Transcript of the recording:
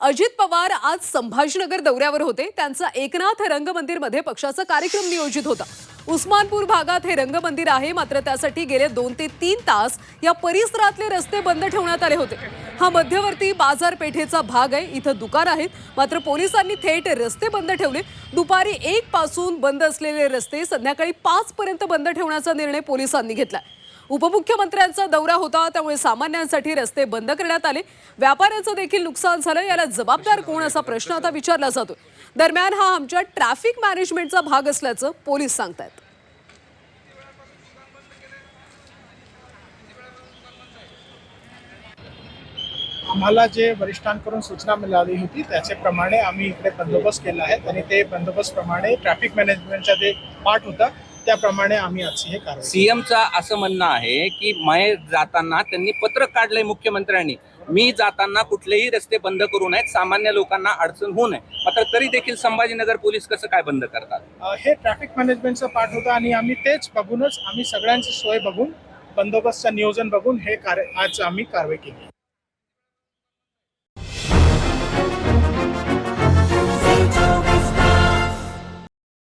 अजित पवार आज संभाजीनगर दौऱ्यावर होते. त्यांचा एकनाथ रंगमंदिरमध्ये पक्षाचा कार्यक्रम नियोजित होता. उस्मानपूर भागात हे रंगमंदिर आहे. मात्र त्यासाठी गेले दोन ते तीन तास या परिसरातले रस्ते बंद ठेवण्यात आले होते. हा मध्यवर्ती बाजारपेठेचा भाग आहे. इथं दुकान आहेत. मात्र पोलिसांनी थेट रस्ते बंद ठेवले. दुपारी एक पासून बंद असलेले रस्ते संध्याकाळी पाच पर्यंत बंद ठेवण्याचा निर्णय पोलिसांनी घेतलाय उपमुख्यमंत्र्यांचा दौरा होता त्यामुळे सामान्यांसाठी रस्ते बंद करण्यात आले. व्यापाऱ्यांचं देखील नुकसान झालं याला जबाबदार कोण असा प्रश्न आता विचारला जातो दरम्यान हा आमच्या ट्रॅफिक मॅनेजमेंटचा भाग असल्याचं पोलीस सांगतायत. आम्हाला जे वरिष्ठांकडून सूचना मिळाली होती त्याच्याप्रमाणे आम्ही इकडे बंदोबस्त केला आहे. आणि ते बंदोबस्तप्रमाणे ट्रॅफिक मॅनेजमेंटचा जे पार्ट होता त्याप्रमाणे आम्ही आजची हे कारवाई सीएमचा असं म्हणणं आहे की मैं जाताना त्यांनी पत्र काढलंय मुख्यमंत्र्यांनी. मी जाताना कुठलेही रस्ते बंद करू नयेत सामान्य लोकांना अडचण होऊ नये. मात्र तरी देखील संभाजीनगर पोलीस कसं काय बंद करतात? हे ट्रॅफिक मॅनेजमेंटचा पार्ट होता आणि आम्ही तेच बघूनच आम्ही सगळ्यांची सोय बघून बंदोबस्तचं नियोजन बघून हे कार्य आज आम्ही कारवाई केली.